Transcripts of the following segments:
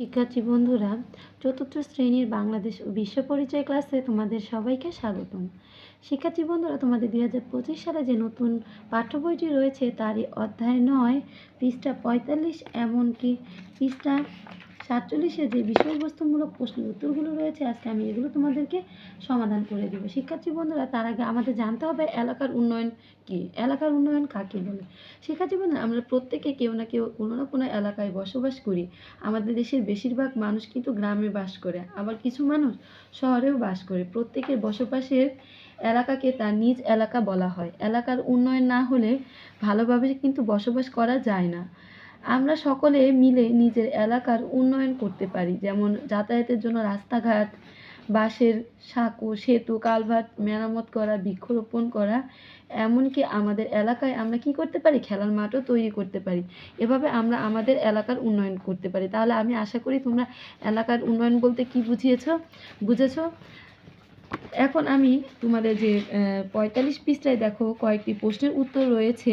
শিক্ষার্থী বন্ধুরা, চতুর্থ শ্রেণির বাংলাদেশ ও বিশ্ব পরিচয় ক্লাসে তোমাদের সবাইকে স্বাগতম। শিক্ষার্থী বন্ধুরা, তোমাদের দুই হাজার পঁচিশ সালে যে নতুন পাঠ্য বইটি রয়েছে, তারই অধ্যায় নয়, পৃষ্ঠা পঁয়তাল্লিশ, এমনকি পৃষ্ঠা সাতচল্লিশে যে বিষয়বস্তুমূলক প্রশ্নের উত্তরগুলো রয়েছে, আজকে আমি এগুলো তোমাদেরকে সমাধান করে দেবো। শিক্ষার্থী বন্ধুরা, তার আগে আমাদের জানতে হবে এলাকার উন্নয়ন কি? এলাকার উন্নয়ন কাকে বলে? শিক্ষার্থী বন্ধুরা, আমরা প্রত্যেকে কেউ না কেউ কোনো না কোনো এলাকায় বসবাস করি। আমাদের দেশের বেশিরভাগ মানুষ কিন্তু গ্রামে বাস করে, আবার কিছু মানুষ শহরেও বাস করে। প্রত্যেকের বসবাসের এলাকাকে তার নিজ এলাকা বলা হয়। এলাকার উন্নয়ন না হলে ভালোভাবে কিন্তু বসবাস করা যায় না। আমরা সকলে মিলে নিজের এলাকার উন্নয়ন করতে পারি, যেমন যাতায়াতের জন্য রাস্তাঘাট, বাঁশের সাঁকো, সেতু, কালভার্ট, মেরামত করা, বৃক্ষরোপণ করা, এমনকি আমাদের এলাকায় আমরা কি করতে পারি? খেলার মাঠও তৈরি করতে পারি। এভাবে আমরা আমাদের এলাকার উন্নয়ন করতে পারি। তাহলে আমি আশা করি তোমরা এলাকার উন্নয়ন বলতে কি বুঝিয়েছ? বুঝেছ? এখন আমি তোমাদের যে পঁয়তাল্লিশ পৃষ্ঠায় দেখো, কয়েকটি প্রশ্নের উত্তর রয়েছে।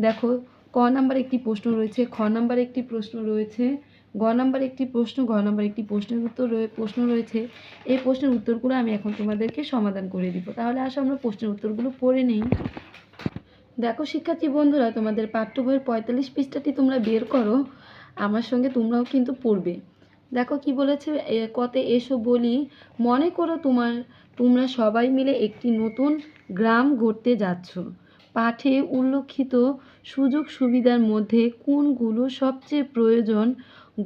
দেখো ক নাম্বার একটি প্রশ্ন রয়েছে, খ নাম্বার একটি প্রশ্ন রয়েছে, গ নাম্বার একটি প্রশ্ন, ঘ নাম্বার একটি প্রশ্নের উত্তর প্রশ্ন রয়েছে। এই প্রশ্নের উত্তরগুলো আমি এখন তোমাদেরকে সমাধান করে দিব। তাহলে আসো আমরা প্রশ্নের উত্তরগুলো পড়ে নেই। দেখো শিক্ষার্থী বন্ধুরা, তোমাদের পাঠ্য বইয়ের পঁয়তাল্লিশ পৃষ্ঠাটি তোমরা বের করো, আমার সঙ্গে তোমরাও কিন্তু পড়বে। দেখো কি বলেছে কতে এসো বলি, মনে করো তোমার, তোমরা সবাই মিলে একটি নতুন গ্রাম ঘুরতে যাচ্ছ। পাঠে উল্লেখিত সুযোগ সুবিধার মধ্যে কোনগুলো সবচেয়ে প্রয়োজন?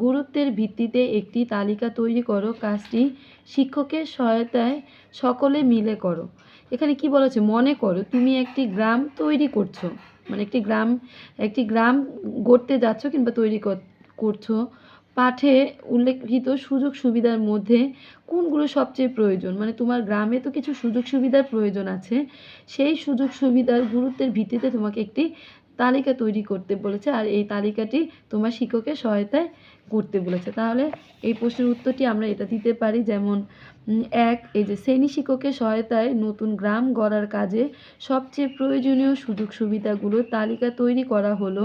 গুরুত্বের ভিত্তিতে একটি তালিকা তৈরি করো, কাজটি শিক্ষকের সহায়তায় সকলে মিলে করো। এখানে কি বলেছে মনে করো, তুমি একটি গ্রাম তৈরি করছ মানে একটি গ্রাম একটি গ্রাম গড়তে যাচ্ছ কিংবা তৈরি কর- করছ। পাঠে উল্লেখিত সুযোগ সুবিধার মধ্যে কোনগুলো সবচেয়ে প্রয়োজন? মানে তোমার গ্রামে তো কিছু সুযোগ সুবিধার প্রয়োজন আছে। সেই সুযোগ সুবিধার গুরুত্বের ভিত্তিতে তোমাকে একটি তালিকা তৈরি করতে বলেছে আর এই তালিকাটি তোমার শিক্ষকের সহায়তায় করতে বলেছে। তাহলে এই প্রশ্নের উত্তরটি আমরা এটা দিতে পারি। যেমন এক, এই যে শ্রেণি শিক্ষকের সহায়তায় নতুন গ্রাম গড়ার কাজে সবচেয়ে প্রয়োজনীয় সুযোগ সুবিধাগুলো তালিকা তৈরি করা হলো।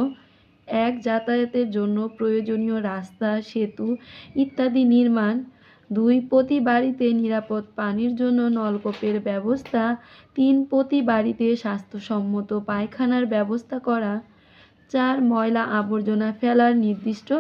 এক যাতায়াতের জন্য প্রয়োজনীয় রাস্তা, সেতু ইত্যাদি নির্মাণ। দুই, প্রতি বাড়িতে নিরাপদ পানির জন্য নলকূপের ব্যবস্থা। তিন, প্রতি বাড়িতে স্বাস্থ্যসম্মত পায়খানার ব্যবস্থা করা। চার, ময়লা আবর্জনা ফেলার নির্দিষ্ট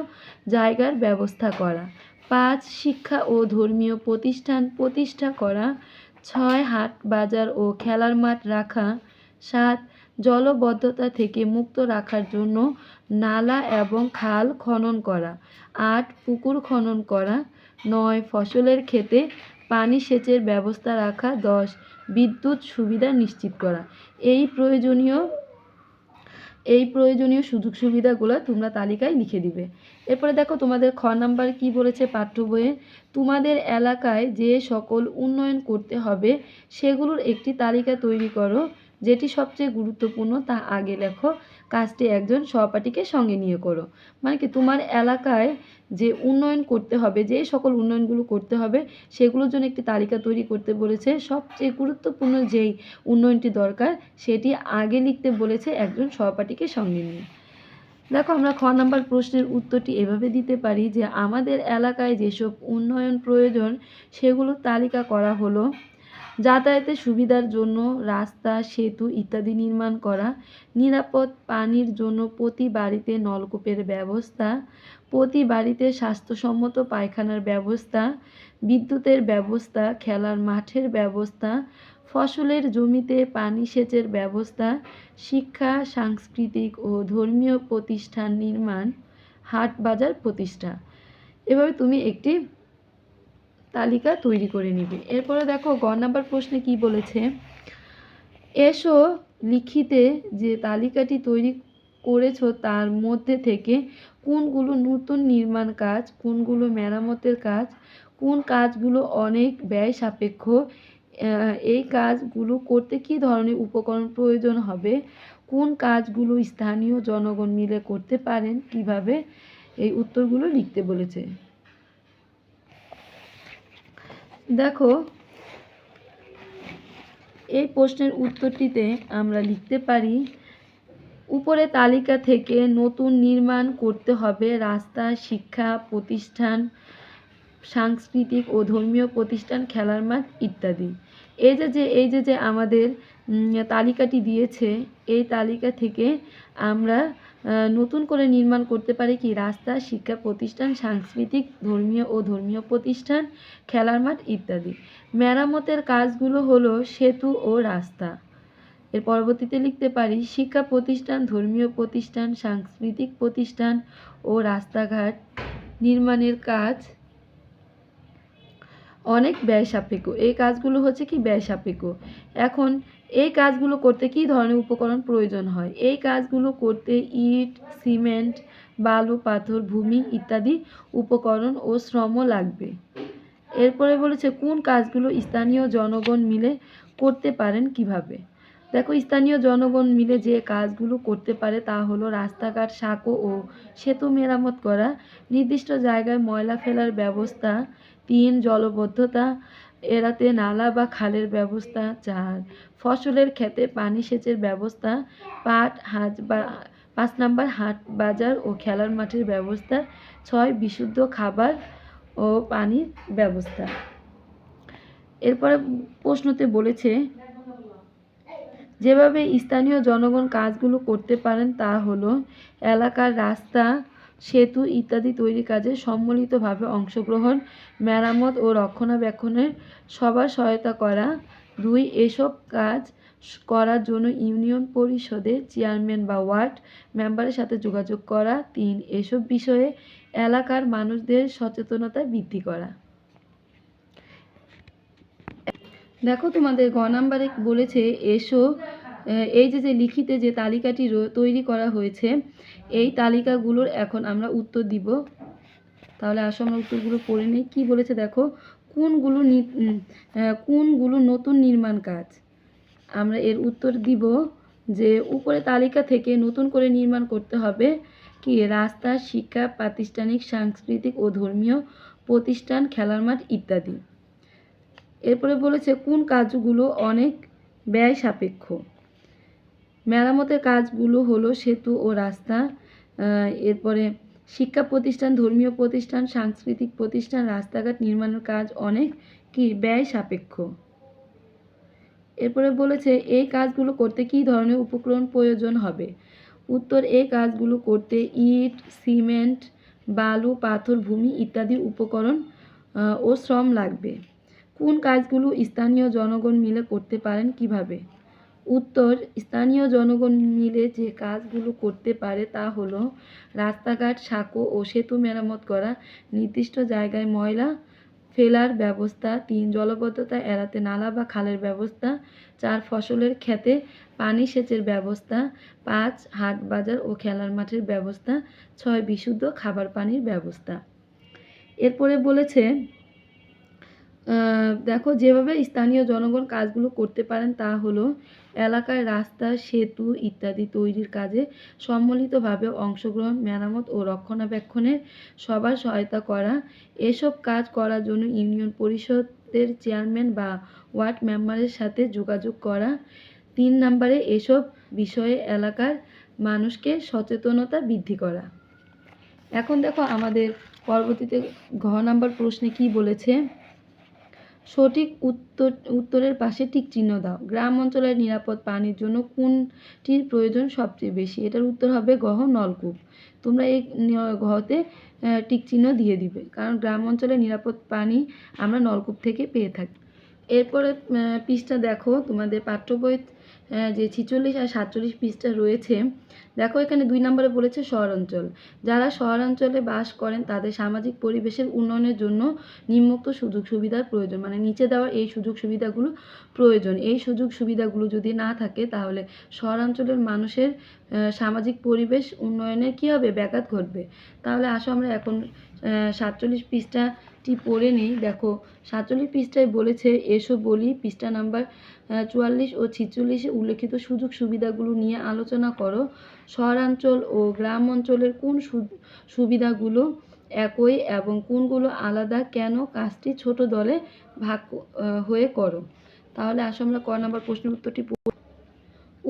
জায়গার ব্যবস্থা করা। পাঁচ, শিক্ষা ও ধর্মীয় প্রতিষ্ঠান প্রতিষ্ঠা করা। ছয়, হাট বাজার ও খেলার মাঠ রাখা। সাত, জলবদ্ধতা থেকে মুক্ত রাখার জন্য নালা এবং খাল খনন করা, আট পুকুর খনন করা, নয় ফসলের ক্ষেতে পানি সেচের ব্যবস্থা রাখা, দশ বিদ্যুৎ সুবিধা নিশ্চিত করা। এই প্রয়োজনীয় এই প্রয়োজনীয় সুযোগ সুবিধাগুলো তোমরা তালিকায় লিখে দিবে। এরপরে দেখো তোমাদের খ নাম্বার কি বলেছে পাঠ্য বইয়ে? তোমাদের এলাকায় যে সকল উন্নয়ন করতে হবে, সেগুলোর একটি তালিকা তৈরি করো। যেটি সবচেয়ে গুরুত্বপূর্ণ তা আগে লেখো। কাজটি একজন সহপাঠীকে সঙ্গে নিয়ে করো। মানে কি, তোমার এলাকায় যে উন্নয়ন করতে হবে, যে সকল উন্নয়নগুলো করতে হবে, সেগুলোর জন্য একটি তালিকা তৈরি করতে বলেছে। সবচেয়ে গুরুত্বপূর্ণ যেই উন্নয়নটি দরকার, সেটি আগে লিখতে বলেছে একজন সহপাঠীকে সঙ্গে নিয়ে। দেখো, আমরা খ নাম্বার প্রশ্নের উত্তরটি এভাবে দিতে পারি যে, আমাদের এলাকায় যেসব উন্নয়ন প্রয়োজন সেগুলোর তালিকা করা হলো। যাতায়াতের সুবিধার জন্য রাস্তা, সেতু ইত্যাদি নির্মাণ করা, নিরাপদ পানির জন্য প্রতি বাড়িতে নলকূপের ব্যবস্থা, প্রতি বাড়িতে স্বাস্থ্যসম্মত পায়খানার ব্যবস্থা, বিদ্যুতের ব্যবস্থা, খেলার মাঠের ব্যবস্থা, ফসলের জমিতে পানি সেচের ব্যবস্থা, শিক্ষা, সাংস্কৃতিক ও ধর্মীয় প্রতিষ্ঠান নির্মাণ, হাট বাজার প্রতিষ্ঠা। এভাবে তুমি একটি তালিকা তৈরি করে নিবে। এরপরে দেখো, গ নাম্বার প্রশ্নে কি বলেছে? এসো লিখিতে যে তালিকাটি তৈরি করেছ, তার মধ্যে থেকে কোনগুলো নতুন নির্মাণ কাজ, কোনগুলো মেরামতের কাজ, কোন কাজগুলো অনেক ব্যয় সাপেক্ষ এই কাজগুলো করতে কী ধরনের উপকরণ প্রয়োজন হবে, কোন কাজগুলো স্থানীয় জনগণ মিলে করতে পারেন, কীভাবে, এই উত্তরগুলো লিখতে বলেছে। দেখো, এই প্রশ্নের উত্তরটিতে আমরা লিখতে পারি, উপরে তালিকা থেকে নতুন নির্মাণ করতে হবে, রাস্তা, শিক্ষা, প্রতিষ্ঠান সাংস্কৃতিক ও ধর্মীয় প্রতিষ্ঠান, খেলার মাঠ ইত্যাদি। এই যে যে, এই যে যে আমাদের তালিকাটি দিয়েছে, এই তালিকা থেকে আমরা নতুন করে নির্মাণ করতে পারি কি রাস্তা, শিক্ষা প্রতিষ্ঠান, সাংস্কৃতিক, ধর্মীয় ও ধর্মীয় প্রতিষ্ঠান, খেলার মাঠ ইত্যাদি। মেরামতের কাজগুলো হলো সেতু ও রাস্তা। এর পরবর্তীতে লিখতে পারি, শিক্ষা প্রতিষ্ঠান, ধর্মীয় প্রতিষ্ঠান, সাংস্কৃতিক প্রতিষ্ঠান ও রাস্তাঘাট নির্মাণের কাজ অনেক ব্যয় সাপেক্ষ। এই কাজগুলো হচ্ছে কি ব্যয় সাপেক্ষ। এখন এই কাজগুলো করতে কী ধরনের উপকরণ প্রয়োজন হয়? এই কাজগুলো করতে ইট, সিমেন্ট, বালু, পাথর, ভূমি ইত্যাদি উপকরণ ও শ্রম লাগবে। এরপরে বলেছে, কোন কাজগুলো স্থানীয় জনগণ মিলে করতে পারেন কীভাবে? দেখো, স্থানীয় জনগণ মিলে যে কাজগুলো করতে পারে তা হলো রাস্তাঘাট, সাঁকো ও সেতু মেরামত করা, নির্দিষ্ট জায়গায় ময়লা ফেলার ব্যবস্থা তিন জলবদ্ধতা এড়াতে নালা বা খালের ব্যবস্থা চার। ফসলের ক্ষেতে পানি সেচের ব্যবস্থা পাট হাট বা পাঁচ নাম্বার হাট বাজার ও খেলার মাঠের ব্যবস্থা। ছয়, বিশুদ্ধ খাবার ও পানির ব্যবস্থা। এরপরে প্রশ্নতে বলেছে, যেভাবে স্থানীয় জনগণ কাজগুলো করতে পারেন তা হলো, এলাকার রাস্তা সেতু ইত্যাদি তৈরি কাজে সম্মিলিতভাবে অংশগ্রহণ, মেরামত ও রক্ষণাবেক্ষণের সবার সহায়তা করা। দুই, এসব কাজ করার জন্য ইউনিয়ন পরিষদের চেয়ারম্যান বা ওয়ার্ড মেম্বারের সাথে যোগাযোগ করা। তিন, এসব বিষয়ে এলাকার মানুষদের সচেতনতা বৃদ্ধি করা। দেখো তোমাদের গ নাম্বারে বলেছে, এসো এই যে যে লিখিতে যে তালিকাটি তৈরি করা হয়েছে, এই তালিকাগুলোর এখন আমরা উত্তর দিব। তাহলে আসো, আমরা উত্তরগুলো পড়ে নিই। কী বলেছে দেখো? কোনগুলো কোনগুলো নতুন নির্মাণ কাজ? আমরা এর উত্তর দিব যে, উপরে তালিকা থেকে নতুন করে নির্মাণ করতে হবে কি রাস্তা, শিক্ষা, প্রাতিষ্ঠানিক, সাংস্কৃতিক ও ধর্মীয় প্রতিষ্ঠান, খেলার মাঠ ইত্যাদি। এরপরে বলেছে, কোন কাজগুলো অনেক ব্যয় সাপেক্ষ? মেরামতের কাজগুলো হলো সেতু ও রাস্তা এরপরে শিক্ষা প্রতিষ্ঠান, ধর্মীয় প্রতিষ্ঠান, সাংস্কৃতিক প্রতিষ্ঠান, রাস্তাঘাট নির্মাণের কাজ অনেক কি ব্যয় সাপেক্ষ। এরপরে বলেছে, এই কাজগুলো করতে কী ধরনের উপকরণ প্রয়োজন হবে? উত্তর, এই কাজগুলো করতে ইট, সিমেন্ট, বালু, পাথর, ভূমি ইত্যাদি উপকরণ ও শ্রম লাগবে। কোন কাজগুলো স্থানীয় জনগণ মিলে করতে পারেন, কীভাবে? উত্তর, স্থানীয় জনগণ মিলে যে কাজগুলো করতে পারে তা হলো রাস্তাঘাট, সাঁকো ও সেতু মেরামত করা, নির্দিষ্ট জায়গায় ময়লা ফেলার ব্যবস্থা, তিন, জলবদ্ধতা এড়াতে নালা বা খালের ব্যবস্থা, চার, ফসলের ক্ষেতে পানি সেচের ব্যবস্থা, পাঁচ, হাট বাজার ও খেলার মাঠের ব্যবস্থা, ছয়, বিশুদ্ধ খাবার পানির ব্যবস্থা। এরপরে বলেছে দেখো, যেভাবে স্থানীয় জনগণ কাজগুলো করতে পারেন তা হলো এলাকায় রাস্তা, সেতু ইত্যাদি তৈরির কাজে সম্মিলিতভাবে অংশগ্রহণ, মেরামত ও রক্ষণাবেক্ষণের সবার সহায়তা করা। এসব কাজ করার জন্য ইউনিয়ন পরিষদের চেয়ারম্যান বা ওয়ার্ড মেম্বারের সাথে যোগাযোগ করা। তিন নম্বরে, এসব বিষয়ে এলাকার মানুষকে সচেতনতা বৃদ্ধি করা। এখন দেখো, আমাদের পরবর্তীতে ঘ নাম্বার প্রশ্নে কি বলেছে? সঠিক উত্তর, উত্তরের পাশে টিক চিহ্ন দাও। গ্রাম অঞ্চলের নিরাপদ পানির জন্য কোনটির প্রয়োজন সবচেয়ে বেশি? এটার উত্তর হবে গহ, নলকূপ। তোমরা এই ঘতে টিক চিহ্ন দিয়ে দিবে। কারণ গ্রাম অঞ্চলে নিরাপদ পানি আমরা নলকূপ থেকে পেয়ে থাকি। এরপরে পৃষ্ঠা দেখো। তোমাদের পাঠ্য বই যে ছিচল্লিশ আর সাতচল্লিশ পিসটা রয়েছে। দেখো এখানে দুই নম্বরে বলেছে শহরাঞ্চল। যারা শহরাঞ্চলে বাস করেন, তাদের সামাজিক পরিবেশের উন্নয়নের জন্য নিম্নোক্ত সুযোগ সুবিধার প্রয়োজন। মানে নিচে দেওয়া এই সুযোগ সুবিধাগুলো প্রয়োজন। এই সুযোগ সুবিধাগুলো যদি না থাকে, তাহলে শহরাঞ্চলের মানুষের সামাজিক পরিবেশ উন্নয়নে কী হবে? ব্যাঘাত ঘটবে। তাহলে আসো আমরা এখন সাতচল্লিশ পৃষ্ঠাটি পড়ে নিই। দেখো, সাতচল্লিশ পৃষ্ঠায় বলেছে, এসো বলি। পৃষ্ঠা নাম্বার চুয়াল্লিশ ও ছিচল্লিশে উল্লেখিত সুযোগ সুবিধাগুলো নিয়ে আলোচনা করো। শহরাঞ্চল ও গ্রাম অঞ্চলের কোন সুবিধাগুলো একই এবং কোনগুলো আলাদা? কেন কাজটি ছোট দলে ভাগ হয়ে করো? তাহলে আসো আমরা ক নাম্বার প্রশ্নের উত্তরটি।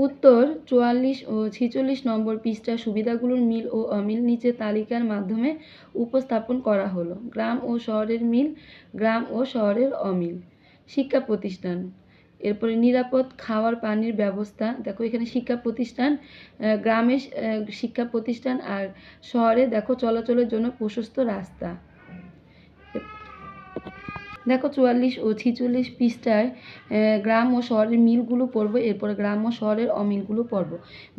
উত্তর চুয়াল্লিশ ও ছিচল্লিশ নম্বর পৃষ্ঠা সুবিধাগুলোর মিল ও অমিল নিচে তালিকার মাধ্যমে উপস্থাপন করা হলো। গ্রাম ও শহরের মিল গ্রাম ও শহরের অমিল। শিক্ষা প্রতিষ্ঠান। এরপরে নিরাপদ খাওয়ার পানির ব্যবস্থা। দেখো এখানে শিক্ষা প্রতিষ্ঠান আহ, গ্রামে শিক্ষা প্রতিষ্ঠান আর শহরে দেখো চলাচলের জন্য প্রশস্ত রাস্তা। দেখো চুয়াল্লিশ ও ছিচল্লিশ পৃষ্ঠায় গ্রাম ও শহরের মিলগুলো পড়ব, এরপরে গ্রাম ও শহরের অমিলগুলো পড়ব।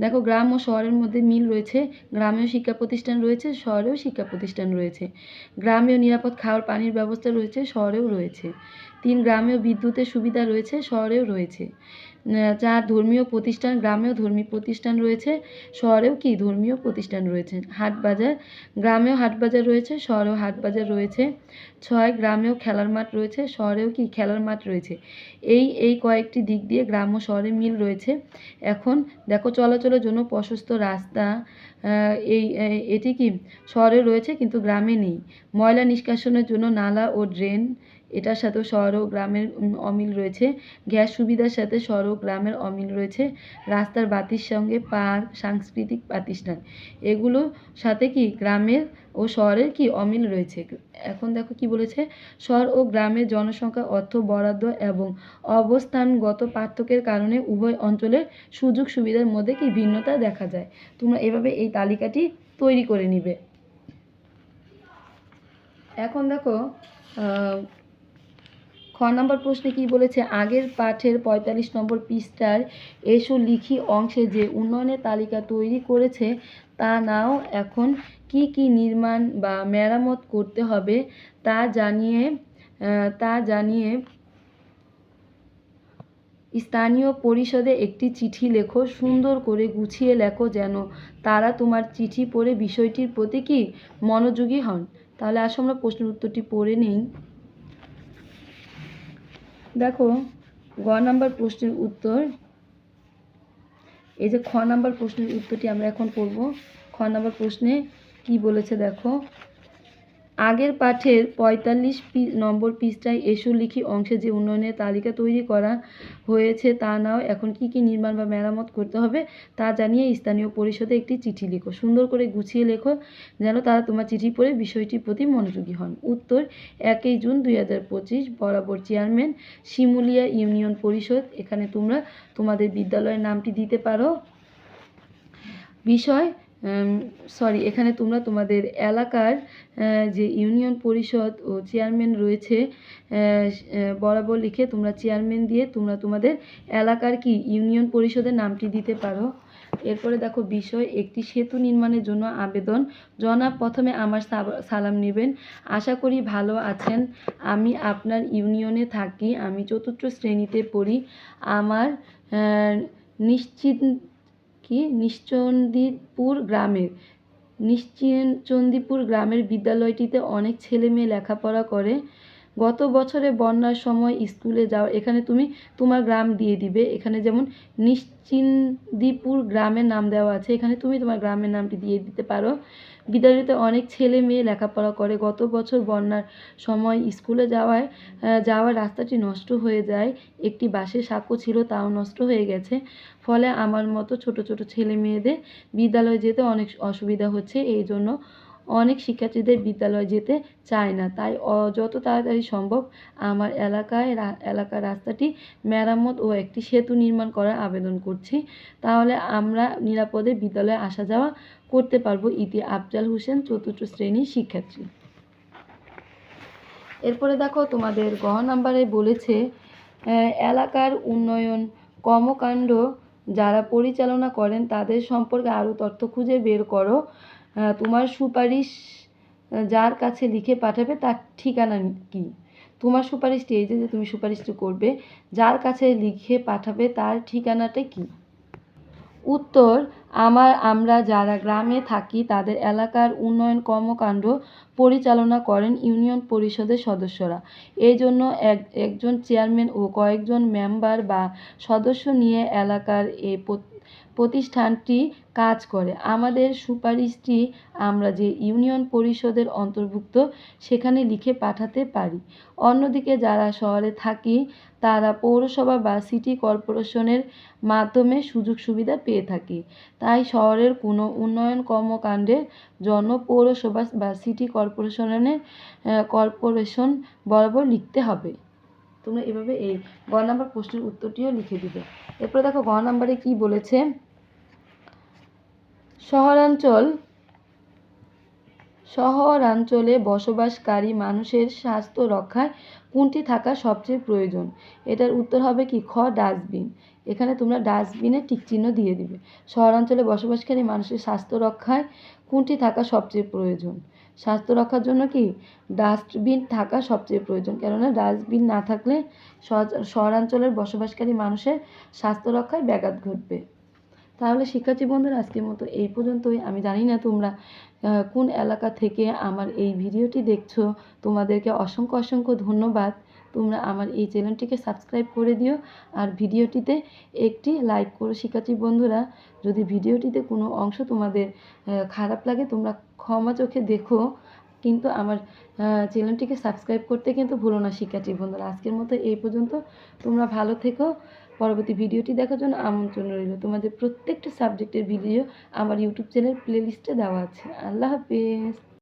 দেখো গ্রাম ও শহরের মধ্যে মিল রয়েছে, গ্রামেও শিক্ষা প্রতিষ্ঠান রয়েছে, শহরেও শিক্ষা প্রতিষ্ঠান রয়েছে। গ্রামেও নিরাপদ খাওয়ার পানির ব্যবস্থা রয়েছে, শহরেও রয়েছে। তিন গ্রামেও বিদ্যুতের সুবিধা রয়েছে, শহরেও রয়েছে। চার ধর্মীয় প্রতিষ্ঠান, গ্রামেও ধর্মীয় প্রতিষ্ঠান রয়েছে, শহরেও কি ধর্মীয় প্রতিষ্ঠান রয়েছে? হাট বাজার গ্রামেও হাট বাজার রয়েছে, শহরেও হাট বাজার রয়েছে, ছয় গ্রামেও খেলার মাঠ রয়েছে, শহরেও কি খেলার মাঠ রয়েছে? এই এই কয়েকটি দিক দিয়ে গ্রাম ও শহরে মিল রয়েছে। এখন দেখো চলাচলের জন্য প্রশস্ত রাস্তা এই- এটি কি শহরে রয়েছে কিন্তু গ্রামে নেই? ময়লা নিষ্কাশনের জন্য নালা ও ড্রেন এটার সাথেও শহর ও গ্রামের অমিল রয়েছে। গ্যাস সুবিধার সাথে শহর ও গ্রামের অমিল রয়েছে। রাস্তার বাতির সঙ্গে পার্ক, সাংস্কৃতিক প্রতিষ্ঠান। এগুলোর সাথে কি গ্রামের ও শহরের কি অমিল রয়েছে? এখন দেখো কি বলেছে। শহর ও গ্রামের জনসংখ্যা অর্থ বরাদ্দ এবং অবস্থানগত পার্থক্যের কারণে উভয় অঞ্চলের সুযোগ সুবিধার মধ্যে কি ভিন্নতা দেখা যায়? তোমরা এভাবে এই তালিকাটি তৈরি করে নিবে। এখন দেখো খ নম্বর প্রশ্নে কি বলেছে? আগের পাঠের পঁয়তাল্লিশ নম্বর পৃষ্ঠার এসো লিখি অংশে যে উন্নয়নের তালিকা তৈরি করেছে, তা নাও এখন কি কি নির্মাণ বা মেরামত করতে হবে তা জানিয়ে তা জানিয়ে স্থানীয় পরিষদে একটি চিঠি লেখো। সুন্দর করে গুছিয়ে লেখো যেন তারা তোমার চিঠি পড়ে বিষয়টির প্রতি কি মনোযোগী হন। তাহলে আসো আমরা প্রশ্নের উত্তরটি পড়ে নিই। দেখো, গ নাম্বার প্রশ্নের উত্তর। এই যে খ নাম্বার প্রশ্নের উত্তরটি আমরা এখন পড়ব। খ নাম্বার প্রশ্নে কি বলেছে দেখো? আগের পাঠের পঁয়তাল্লিশ পি- নম্বর পৃষ্ঠায় লিখি অংশে যে উন্নয়নের তালিকা তৈরি করা হয়েছে তা নাও। এখন কি কি নির্মাণ বা মেরামত করতে হবে তা জানিয়ে স্থানীয় পরিষদে একটি চিঠি লিখো। সুন্দর করে গুছিয়ে লেখো যেন তারা তোমার চিঠি পড়ে বিষয়টির প্রতি মনোযোগী হন। উত্তর, একই জুন দুই হাজার পঁচিশ, বরাবর চেয়ারম্যান শিমুলিয়া ইউনিয়ন পরিষদ। এখানে তোমরা তোমাদের বিদ্যালয়ের নামটি দিতে পারো। বিষয় সরি এখানে তোমরা তোমাদের এলাকার যে ইউনিয়ন পরিষদ ও চেয়ারম্যান রয়েছে বরাবর লিখে তোমরা চেয়ারম্যান দিয়ে তোমরা তোমাদের এলাকার কি ইউনিয়ন পরিষদের নামটি দিতে পারো। এরপরে দেখো, বিষয়, একটি সেতু নির্মাণের জন্য আবেদন। জনাব, প্রথমে আমার সালাম নেবেন। আশা করি ভালো আছেন। আমি আপনার ইউনিয়নে থাকি। আমি চতুর্থ শ্রেণীতে পড়ি। আমার নিশ্চিত কি? নিশ্চন্দিপুর গ্রামের। নিশ্চিনচন্দিপুর গ্রামের বিদ্যালয়টিতে অনেক ছেলে মেয়ে লেখাপড়া করে। গত বছরে বন্যার সময় স্কুলে যাওয়া এখানে তুমি তোমার গ্রাম দিয়ে দিবে। এখানে যেমন নিশ্চিন্দিপুর গ্রামের নাম দেওয়া আছে, এখানে তুমি তোমার গ্রামের নামটি দিয়ে দিতে পারো। বিদ্যালয়তে অনেক ছেলে মেয়ে লেখাপড়া করে। গত বছর বন্যার সময় স্কুলে যাওয়ায় যাওয়ার রাস্তাটি নষ্ট হয়ে যায়। একটি বাসের সাঁকো ছিল, তাও নষ্ট হয়ে গেছে। ফলে আমার মতো ছোট ছোট ছেলে মেয়েদের বিদ্যালয়ে যেতে অনেক অসুবিধা হচ্ছে। এই জন্য অনেক শিক্ষার্থীদের বিদ্যালয়ে যেতে চায় না। তাই যত তাড়াতাড়ি সম্ভব আমার এলাকায় এলাকার রাস্তাটি মেরামত ও একটি সেতু নির্মাণ করার আবেদন করছি। তাহলে আমরা নিরাপদে বিদ্যালয়ে আসা যাওয়া করতে পারব, ইতি আফজাল হোসেন, চতুর্থ শ্রেণির শিক্ষার্থী। এরপরে দেখো, তোমাদের গ নাম্বারে বলেছে এলাকার উন্নয়ন কর্মকাণ্ড যারা পরিচালনা করেন তাদের সম্পর্কে আরও তথ্য খুঁজে বের করো। তোমার সুপারিশ যার কাছে লিখে পাঠাবে তার ঠিকানা কি? তোমার সুপারিশটি এই যে তুমি সুপারিশটি করবে, যার কাছে লিখে পাঠাবে তার ঠিকানাটা কি? উত্তর, আমার, আমরা যারা গ্রামে থাকি তাদের এলাকার উন্নয়ন কর্মকাণ্ড পরিচালনা করেন ইউনিয়ন পরিষদের সদস্যরা। এই জন্য এক, একজন চেয়ারম্যান ও কয়েকজন মেম্বার বা সদস্য নিয়ে এলাকার এ প্রতিষ্ঠানটি কাজ করে। আমাদের সুপারিশটি আমরা যে ইউনিয়ন পরিষদের অন্তর্ভুক্ত সেখানে লিখে পাঠাতে পারি। অন্যদিকে যারা শহরে থাকি, তারা পৌরসভা বা সিটি কর্পোরেশনের মাধ্যমে সুযোগ সুবিধা পেয়ে থাকি। তাই শহরের কোনো উন্নয়ন কর্মকাণ্ডের জন্য পৌরসভা বা সিটি কর্পোরেশনের কর্পোরেশন বরাবর লিখতে হবে। তোমরা এভাবে এই গ নাম্বার প্রশ্নের উত্তরটিও লিখে দিবে। এরপরে দেখো গ নাম্বারে কি বলেছে? শহরাঞ্চল, শহরাঞ্চলে বসবাসকারী মানুষের স্বাস্থ্য রক্ষায় কোনটি থাকা সবচেয়ে প্রয়োজন? এটার উত্তর হবে কি? খ, ডাস্টবিন। এখানে তোমরা ডাস্টবিনে টিকচিহ্ন দিয়ে দিবে। শহরাঞ্চলে বসবাসকারী মানুষের স্বাস্থ্য রক্ষায় কোনটি থাকা সবচেয়ে প্রয়োজন? স্বাস্থ্য রক্ষার জন্য কি? ডাস্টবিন থাকা সবচেয়ে প্রয়োজন। কেননা ডাস্টবিন না থাকলে শহরাঞ্চলের বসবাসকারী মানুষের স্বাস্থ্য রক্ষায় ব্যাঘাত ঘটবে। তাহলে শিক্ষার্থী বন্ধুরা, আজকের মতো এই পর্যন্তই। আমি জানি না তোমরা কোন এলাকা থেকে আমার এই ভিডিওটি দেখছ। তোমাদেরকে অসংখ্য অসংখ্য ধন্যবাদ। তোমরা আমার এই চ্যানেলটিকে সাবস্ক্রাইব করে দিও। আর ভিডিওটিতে একটি লাইক করো শিক্ষার্থী বন্ধুরা। যদি ভিডিওটিতে কোনো অংশ তোমাদের খারাপ লাগে, তোমরা ক্ষমা চোখে দেখো। কিন্তু আমার চ্যানেলটিকে সাবস্ক্রাইব করতে কিন্তু ভুলো না শিক্ষার্থী বন্ধুরা। আজকের মতো এই পর্যন্ত। তোমরা ভালো থেকো। পরবর্তী ভিডিওটি দেখার জন্য আমন্ত্রণ রইল। তোমাদের প্রত্যেকটা সাবজেক্টের ভিডিও আমার ইউটিউব চ্যানেল প্লেলিস্টে দেওয়া আছে। আল্লাহ হাফিজ।